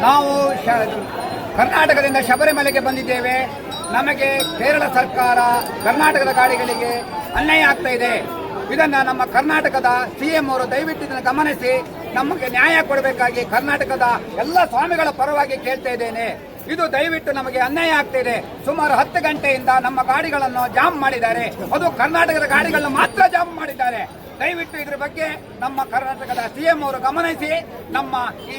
ನಾವು ಶ- ಕರ್ನಾಟಕದಿಂದ ಶಬರಿಮಲೆಗೆ ಬಂದಿದ್ದೇವೆ. ನಮಗೆ ಕೇರಳ ಸರ್ಕಾರ ಕರ್ನಾಟಕದ ಗಾಡಿಗಳಿಗೆ ಅನ್ಯಾಯ ಆಗ್ತಾ ಇದೆ. ಇದನ್ನ ನಮ್ಮ ಕರ್ನಾಟಕದ ಸಿ ಎಂ ಅವರು ದಯವಿಟ್ಟು ಇದನ್ನು ಗಮನಿಸಿ. ನಮಗೆ ನ್ಯಾಯ ಕೊಡಬೇಕಾಗಿ ಕರ್ನಾಟಕದ ಎಲ್ಲ ಸ್ವಾಮಿಗಳ ಪರವಾಗಿ ಕೇಳ್ತಾ ಇದ್ದೇನೆ. ಇದು ದಯವಿಟ್ಟು ನಮಗೆ ಅನ್ಯಾಯ ಆಗ್ತಾ ಇದೆ. ಸುಮಾರು ಹತ್ತು ಗಂಟೆಯಿಂದ ನಮ್ಮ ಗಾಡಿಗಳನ್ನು ಜಾಮ್ ಮಾಡಿದ್ದಾರೆ. ಅದು ಕರ್ನಾಟಕದ ಗಾಡಿಗಳನ್ನು ಮಾತ್ರ ಜಾಮ್ ಮಾಡಿದ್ದಾರೆ. ದಯವಿಟ್ಟು ಇದ್ರ ಬಗ್ಗೆ ನಮ್ಮ ಕರ್ನಾಟಕದ ಸಿಎಂ ಅವರು ಗಮನಿಸಿ ನಮ್ಮ ಈ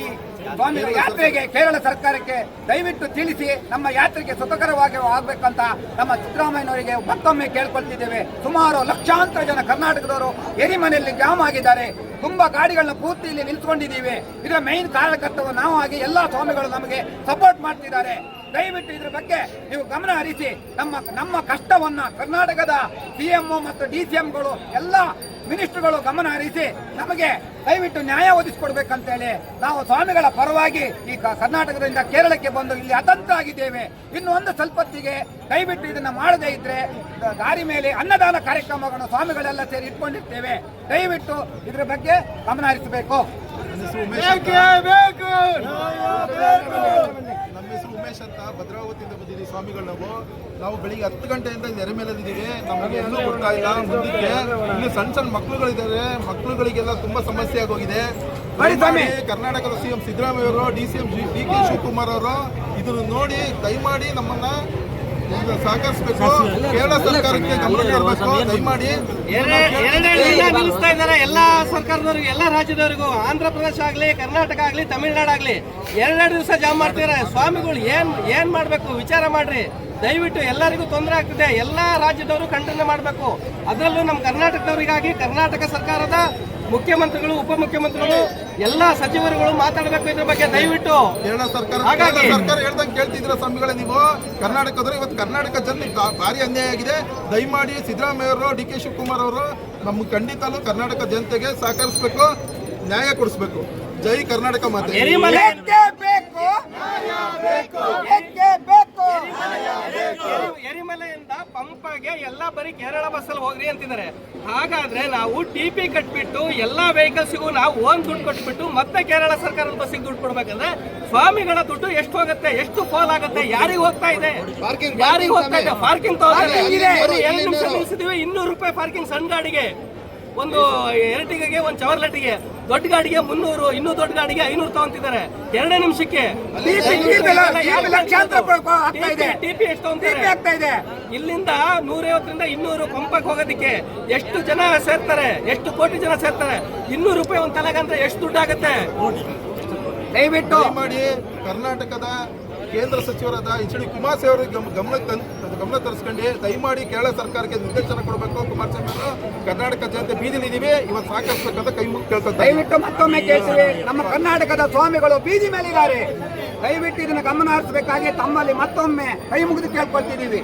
ಸ್ವಾಮಿ ಯಾತ್ರೆಗೆ ಕೇರಳ ಸರ್ಕಾರಕ್ಕೆ ದಯವಿಟ್ಟು ತಿಳಿಸಿ ನಮ್ಮ ಯಾತ್ರೆಗೆ ಸುಖಕರವಾಗಿ ಆಗಬೇಕಂತ ನಮ್ಮ ಸಿದ್ದರಾಮಯ್ಯನವರಿಗೆ ಮತ್ತೊಮ್ಮೆ ಕೇಳ್ಕೊಳ್ತಿದ್ದೇವೆ. ಸುಮಾರು ಲಕ್ಷಾಂತರ ಜನ ಕರ್ನಾಟಕದವರು ಎರಿ ಮನೆಯಲ್ಲಿ ಜಾಮ್ ಆಗಿದ್ದಾರೆ. ತುಂಬಾ ಗಾಡಿಗಳನ್ನ ಪೂರ್ತಿ ಇಲ್ಲಿ ನಿಲ್ಸ್ಕೊಂಡಿದ್ದೀವಿ. ಇದರ ಮೈನ್ ಕಾರ್ಯಕರ್ತವು ನಾವು ಆಗಿ ಎಲ್ಲಾ ಸ್ವಾಮಿಗಳು ನಮಗೆ ಸಪೋರ್ಟ್ ಮಾಡ್ತಿದ್ದಾರೆ. ದಯವಿಟ್ಟು ಇದ್ರ ಬಗ್ಗೆ ನೀವು ಗಮನ ಹರಿಸಿ ನಮ್ಮ ನಮ್ಮ ಕಷ್ಟವನ್ನ ಕರ್ನಾಟಕದ ಸಿಎಂಒ ಮತ್ತು ಡಿ ಸಿ ಎಂಗಳು ಎಲ್ಲ ಮಿನಿಸ್ಟರ್ಗಳು ಗಮನ ಹರಿಸಿ ನಮಗೆ ದಯವಿಟ್ಟು ನ್ಯಾಯ ಒದಗಿಸಿಕೊಡ್ಬೇಕಂತೇಳಿ ನಾವು ಸ್ವಾಮಿಗಳ ಪರವಾಗಿ ಈ ಕರ್ನಾಟಕದಿಂದ ಕೇರಳಕ್ಕೆ ಬಂದು ಇಲ್ಲಿ ಅತಂತ್ರ ಆಗಿದ್ದೇವೆ. ಇನ್ನು ಒಂದು ಸ್ವಲ್ಪತ್ತಿಗೆ ದಯವಿಟ್ಟು ಇದನ್ನ ಮಾಡದೇ ಇದ್ರೆ ದಾರಿ ಮೇಲೆ ಅನ್ನದಾನ ಕಾರ್ಯಕ್ರಮಗಳನ್ನು ಸ್ವಾಮಿಗಳೆಲ್ಲ ಸೇರಿ ಇಟ್ಕೊಂಡಿರ್ತೇವೆ. ದಯವಿಟ್ಟು ಇದ್ರ ಬಗ್ಗೆ ಗಮನ ಹರಿಸಬೇಕು. ಅಂತ ಭದ್ರಾವತಿಯಿಂದ ಬಂದಿದ್ದೀವಿ ಸ್ವಾಮಿಗಳು ನಾವು. ನಾವು ಬೆಳಿಗ್ಗೆ ಹತ್ತು ಗಂಟೆಯಿಂದ ನೆರೆ ಮೇಲಿದ್ದೀವಿ ನಮಗೆ ಎಲ್ಲೂ ಕೊಡ್ತಾ ಇಲ್ಲ ಮುಂದಕ್ಕೆ. ಇಲ್ಲಿ ಸಣ್ಣ ಸಣ್ಣ ಮಕ್ಕಳುಗಳಿದ್ದಾರೆ. ಮಕ್ಕಳುಗಳಿಗೆಲ್ಲ ತುಂಬಾ ಸಮಸ್ಯೆ ಆಗೋಗಿದೆ. ಕರ್ನಾಟಕದ ಸಿಎಂ ಸಿದ್ದರಾಮಯ್ಯ ಅವರು D C M D K Shivakumar ಅವರು ಇದನ್ನು ನೋಡಿ ದಯಮಾಡಿ ನಮ್ಮನ್ನ ಸಹಕರಿಸಬೇಕು ಕೇರಳ ಸರ್ಕಾರಕ್ಕೆ ಗಮನ ತರಬೇಕು ದಯಮಾಡಿ ಎರಡೆರಡು ನಿಲ್ಲಿಸ್ತಾ ಇದ್ದಾರೆ. ಎಲ್ಲಾ ಸರ್ಕಾರದವ್ರಿಗೂ ಎಲ್ಲಾ ರಾಜ್ಯದವರಿಗೂ ಆಂಧ್ರ ಪ್ರದೇಶ ಆಗ್ಲಿ ಕರ್ನಾಟಕ ಆಗ್ಲಿ ತಮಿಳ್ನಾಡು ಆಗ್ಲಿ ಎರಡೆರಡು ದಿವಸ ಜಾಮ್ ಮಾಡ್ತಿದ್ದಾರೆ. ಸ್ವಾಮಿಗಳು ಏನ್ ಏನ್ ಮಾಡ್ಬೇಕು? ವಿಚಾರ ಮಾಡ್ರಿ. ದಯವಿಟ್ಟು ಎಲ್ಲರಿಗೂ ತೊಂದರೆ ಆಗ್ತಿದೆ. ಎಲ್ಲಾ ರಾಜ್ಯದವರು ಖಂಡನೆ ಮಾಡಬೇಕು. ಅದರಲ್ಲೂ ನಮ್ಮ ಕರ್ನಾಟಕದವರಿಗಾಗಿ ಕರ್ನಾಟಕ ಸರ್ಕಾರದ ಮುಖ್ಯಮಂತ್ರಿಗಳು ಉಪಮುಖ್ಯಮಂತ್ರಿಗಳು ಎಲ್ಲ ಸಚಿವರುಗಳು ಮಾತಾಡಬೇಕು ಇದ್ರ ಬಗ್ಗೆ ದಯವಿಟ್ಟು. ಕೇರಳ ಸರ್ಕಾರ ಹಾಗಾಗಿ- ಸರ್ಕಾರ ಹೇಳ್ದಂಗೆ ಕೇಳ್ತಿದ್ರ ಸ್ವಾಮಿಗಳೇ ನೀವು? ಕರ್ನಾಟಕದವರು ಇವತ್ತು ಕರ್ನಾಟಕ ಜನರಿಗೆ ಭಾರಿ ಅನ್ಯಾಯ ಆಗಿದೆ. ದಯಮಾಡಿ ಸಿದ್ದರಾಮಯ್ಯ ಅವರು ಡಿ ಕೆ ಶಿವಕುಮಾರ್ ಅವರು ನಮ್ಮ ಖಂಡಿತಲ್ಲೂ ಕರ್ನಾಟಕ ಜನತೆಗೆ ಸಹಕರಿಸಬೇಕು ನ್ಯಾಯ ಕೊಡಿಸ್ಬೇಕು. ಜೈ ಕರ್ನಾಟಕ ಮಾತೆ. ಪಂಪಗೆ ಎಲ್ಲ ಬರೀ ಕೇರಳ ಬಸ್ಸಲ್ಲಿ ಹೋಗ್ರಿ ಅಂತಿದ್ದಾರೆ. ಹಾಗಾದ್ರೆ ನಾವು ಟಿ ಪಿ ಕಟ್ಬಿಟ್ಟು ಎಲ್ಲಾ ವೆಹಿಕಲ್ಸ್ಗೂ ನಾವು ಓನ್ ದುಡ್ಡು ಕೊಟ್ಬಿಟ್ಟು ಮತ್ತೆ ಕೇರಳ ಸರ್ಕಾರದ ಬಸ್ಸಿಗೆ ದುಡ್ಡು ಕೊಡ್ಬೇಕಂದ್ರೆ ಸ್ವಾಮಿಗಳ ದುಡ್ಡು ಎಷ್ಟು ಹೋಗುತ್ತೆ ಎಷ್ಟು ಫಾಲ್ ಆಗುತ್ತೆ ಯಾರಿಗೆ ಹೋಗ್ತಾ ಇದೆ? ಯಾರಿಗೆ ಹೋಗ್ತಾ ಇದೆ? ಪಾರ್ಕಿಂಗ್ ನಿಲ್ಸಿದೀವಿ ಇನ್ನೂರು ರೂಪಾಯಿ ಪಾರ್ಕಿಂಗ್ ಸಣ್ಣ ಗಾಡಿಗೆ. ಒಂದು ಎರಟಿಗೆ ಒಂದು ಚವರ್ಲಟ್ಟಿಗೆ ದೊಡ್ಡ ಗಾಡಿಗೆ ಮುನ್ನೂರು ಇನ್ನೂ ದೊಡ್ಡ ಗಾಡಿಗೆ ಐನೂರು ತಗೊಂತಿದ್ದಾರೆ ಎರಡೇ ನಿಮಿಷಕ್ಕೆ TP ಲಕ್ಷಾಂತರ ರೂಪಾಯಿ ಆಗ್ತಾ ಇದೆ. ಟಿಪಿ ಎಷ್ಟು ತಗೊಂತಾರೆ ಇಲ್ಲಿಂದ ನೂರೈವತ್ತರಿಂದ ಇನ್ನೂರು ಪಂಪಕ್ಕೆ ಹೋಗೋದಕ್ಕೆ ಎಷ್ಟು ಜನ ಸೇರ್ತಾರೆ ಎಷ್ಟು ಕೋಟಿ ಜನ ಸೇರ್ತಾರೆ ಇನ್ನೂರು ರೂಪಾಯಿ ಒಂದು ತಲೆಗಂದ್ರೆ ಎಷ್ಟು ದುಡ್ಡು ಆಗುತ್ತೆ ದಯವಿಟ್ಟು ಮಾಡಿ ಕರ್ನಾಟಕದ ಕೇಂದ್ರ ಸಚಿವರಾದ ಎಚ್ ಡಿ ಕುಮಾರಸ್ವಾಮಿ ಅವರಿಗೆ ಗಮನ ತಂದು ಗಮನ ತರಿಸ್ಕೊಂಡು ದಯಮಾಡಿ ಕೇರಳ ಸರ್ಕಾರಕ್ಕೆ ನಿರ್ದೇಶನ ಕೊಡಬೇಕು. ಕುಮಾರಸ್ವಾಮಿ ಅವರು ಕರ್ನಾಟಕ ಜನತೆ ಬೀದಿಲಿದ್ದೀವಿ ಇವತ್ತು ಸಾಕಷ್ಟು ಕೈ ಮುಗಿ ಕೇಳ್ತಾ ದಯವಿಟ್ಟು ಮತ್ತೊಮ್ಮೆ ಕೇಳ್ತೀವಿ. ನಮ್ಮ ಕರ್ನಾಟಕದ ಸ್ವಾಮಿಗಳು ಬೀದಿ ಮೇಲಿದ್ದಾರೆ. ದಯವಿಟ್ಟು ಇದನ್ನು ಗಮನ ಹರಿಸಬೇಕಾಗಿ ತಮ್ಮಲ್ಲಿ ಮತ್ತೊಮ್ಮೆ ಕೈ ಮುಗಿದು ಕೇಳ್ಕೊಳ್ತಿದ್ದೀವಿ.